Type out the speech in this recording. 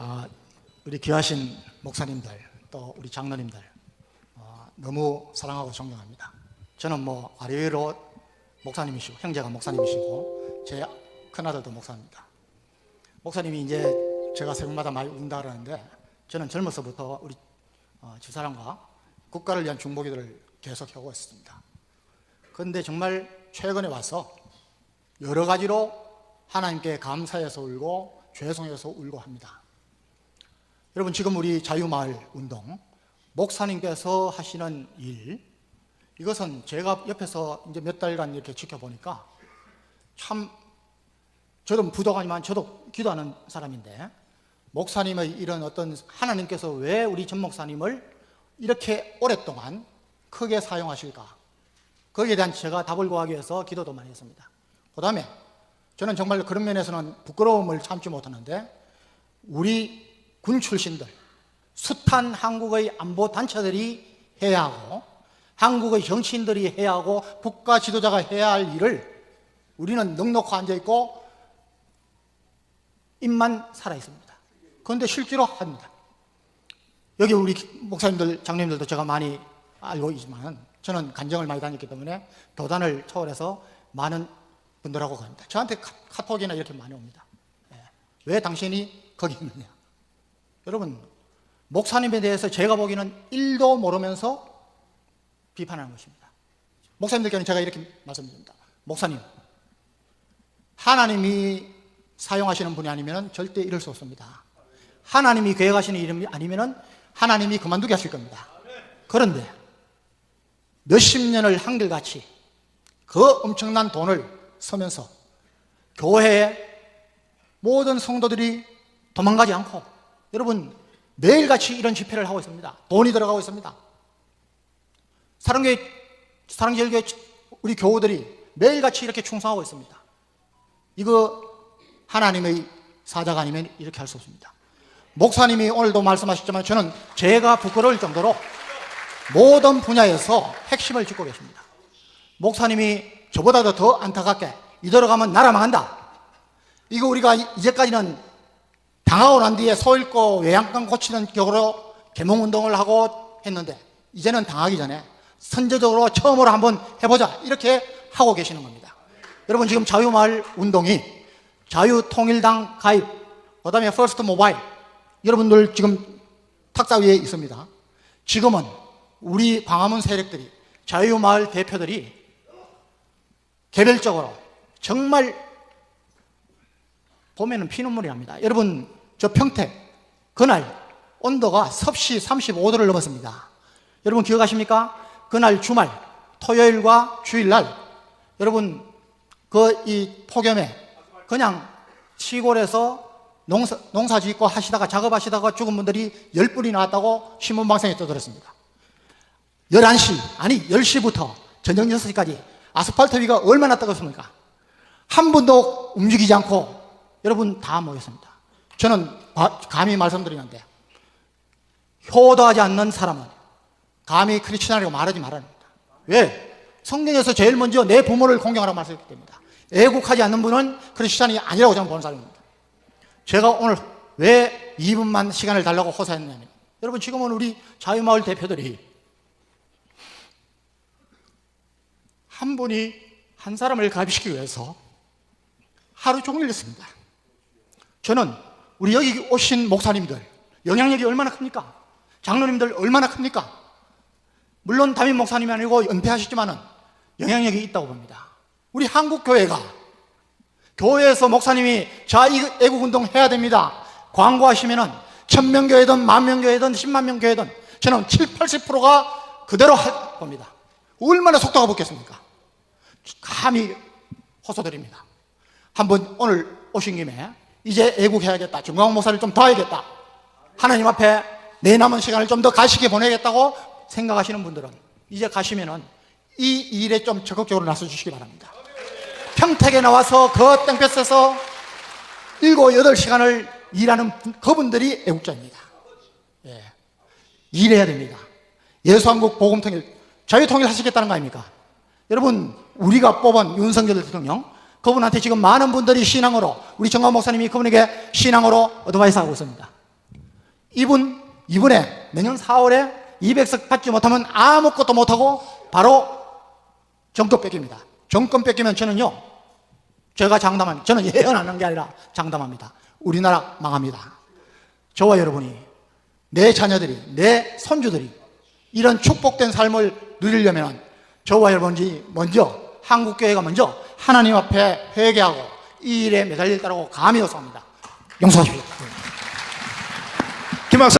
아, 우리 귀하신 목사님들 또 우리 장로님들 어, 너무 사랑하고 존경합니다. 저는 뭐 아래로 목사님이시고 형제가 목사님이시고 제 큰아들도 목사입니다. 목사님이 이제 제가 새벽마다 많이 운다 그러는데 저는 젊어서부터 우리 어, 집사람과 국가를 위한 중보기도를 계속 하고 있습니다. 그런데 정말 최근에 와서 여러 가지로 하나님께 감사해서 울고 죄송해서 울고 합니다. 여러분 지금 우리 자유마을 운동 목사님께서 하시는 일 이것은 제가 옆에서 이제 몇 달간 이렇게 지켜보니까 참 저도 부족하지만 저도 기도하는 사람인데 목사님의 이런 어떤 하나님께서 왜 우리 전 목사님을 이렇게 오랫동안 크게 사용하실까? 거기에 대한 제가 답을 구하기 위해서 기도도 많이 했습니다. 그 다음에 저는 정말 그런 면에서는 부끄러움을 참지 못하는데 우리 군 출신들, 숱한 한국의 안보 단체들이 해야 하고 한국의 정치인들이 해야 하고 국가 지도자가 해야 할 일을 우리는 넉넉히 앉아 있고 입만 살아 있습니다. 그런데 실제로 합니다. 여기 우리 목사님들, 장님들도 제가 많이 알고 있지만 저는 간정을 많이 다녔기 때문에 도단을 초월해서 많은 분들하고 갑니다. 저한테 카, 카톡이나 이렇게 많이 옵니다. 예. 왜 당신이 거기 있느냐? 여러분, 목사님에 대해서 제가 보기에는 1도 모르면서 비판하는 것입니다. 목사님들께는 제가 이렇게 말씀드립니다. 목사님, 하나님이 사용하시는 분이 아니면 절대 이럴 수 없습니다. 하나님이 계획하시는 이름이 아니면 하나님이 그만두게 하실 겁니다. 그런데 몇십 년을 한결같이 그 엄청난 돈을 서면서 교회에 모든 성도들이 도망가지 않고 여러분 매일같이 이런 집회를 하고 있습니다. 돈이 들어가고 있습니다. 사랑교회, 사랑제일교회 우리 교우들이 매일같이 이렇게 충성하고 있습니다. 이거 하나님의 사자가 아니면 이렇게 할 수 없습니다. 목사님이 오늘도 말씀하셨지만 저는 제가 부끄러울 정도로 모든 분야에서 핵심을 짚고 계십니다. 목사님이 저보다도 더 안타깝게 이대로 가면 나라 망한다. 이거 우리가 이제까지는 당하고 난 뒤에 소 읽고 외양간 고치는 격으로 개몽운동을 하고 했는데 이제는 당하기 전에 선제적으로 처음으로 한번 해보자 이렇게 하고 계시는 겁니다. 여러분 지금 자유마을 운동이 자유통일당 가입 그 다음에 퍼스트 모바일 여러분들 지금 탁자 위에 있습니다. 지금은 우리 광화문 세력들이 자유마을 대표들이 개별적으로 정말 보면은 피눈물이 납니다. 여러분 저 평택 그날 온도가 섭씨 35도를 넘었습니다. 여러분 기억하십니까? 그날 주말 토요일과 주일날 여러분 그 이 폭염에 그냥 시골에서 농사, 농사 짓고 하시다가 작업하시다가 죽은 분들이 10분이 나왔다고 신문방송에 떠들었습니다. 11시, 아니 10시부터 저녁 6시까지 아스팔트 위가 얼마나 뜨겁습니까? 한 분도 움직이지 않고 여러분 다 모였습니다. 저는 감히 말씀드리는데 효도하지 않는 사람은 감히 크리스천이라고 말하지 말아야 합니다. 왜? 성경에서 제일 먼저 내 부모를 공경하라고 말씀했기 때문입니다. 애국하지 않는 분은 크리스천이 아니라고 저는 보는 사람입니다. 제가 오늘 왜 2분만 시간을 달라고 호소했냐면 여러분 지금은 우리 자유마을 대표들이 한 분이 한 사람을 가입시키기 위해서 하루 종일 했습니다. 저는 우리 여기 오신 목사님들 영향력이 얼마나 큽니까? 장로님들 얼마나 큽니까? 물론 담임 목사님이 아니고 은퇴하셨지만은 영향력이 있다고 봅니다. 우리 한국 교회가 교회에서 목사님이 자, 이 애국 운동 해야 됩니다. 광고하시면은 천명 교회든 만명 교회든 십만 명 교회든 저는 7, 80%가 그대로 할 겁니다. 얼마나 속도가 붙겠습니까? 감히 호소드립니다. 한번 오늘 오신 김에 이제 애국해야겠다. 중광 목사를 좀 도와야겠다. 하나님 앞에 내 남은 시간을 좀 더 가시게 보내겠다고 생각하시는 분들은 이제 가시면은 이 일에 좀 적극적으로 나서 주시기 바랍니다. 평택에 나와서 그 땡볕에서 일곱 여덟 시간을 일하는 그분들이 애국자입니다. 예. 일해야 됩니다. 예수한국 복음통일 자유통일 하시겠다는 거 아닙니까? 여러분 우리가 뽑은 윤석열 대통령 그분한테 지금 많은 분들이 신앙으로 우리 정광 목사님이 그분에게 신앙으로 어드바이스 하고 있습니다. 이분 이번에 내년 4월에 200석 받지 못하면 아무것도 못하고 바로 정권 뺏깁니다. 정권 뺏기면 저는요, 제가 장담합니다. 저는 예언하는 게 아니라 장담합니다. 우리나라 망합니다. 저와 여러분이 내 자녀들이, 내 손주들이 이런 축복된 삶을 누리려면 저와 여러분이 먼저 한국교회가 먼저 하나님 앞에 회개하고 이 일에 매달릴 때라고 감히 요소합니다. 용서하십시오.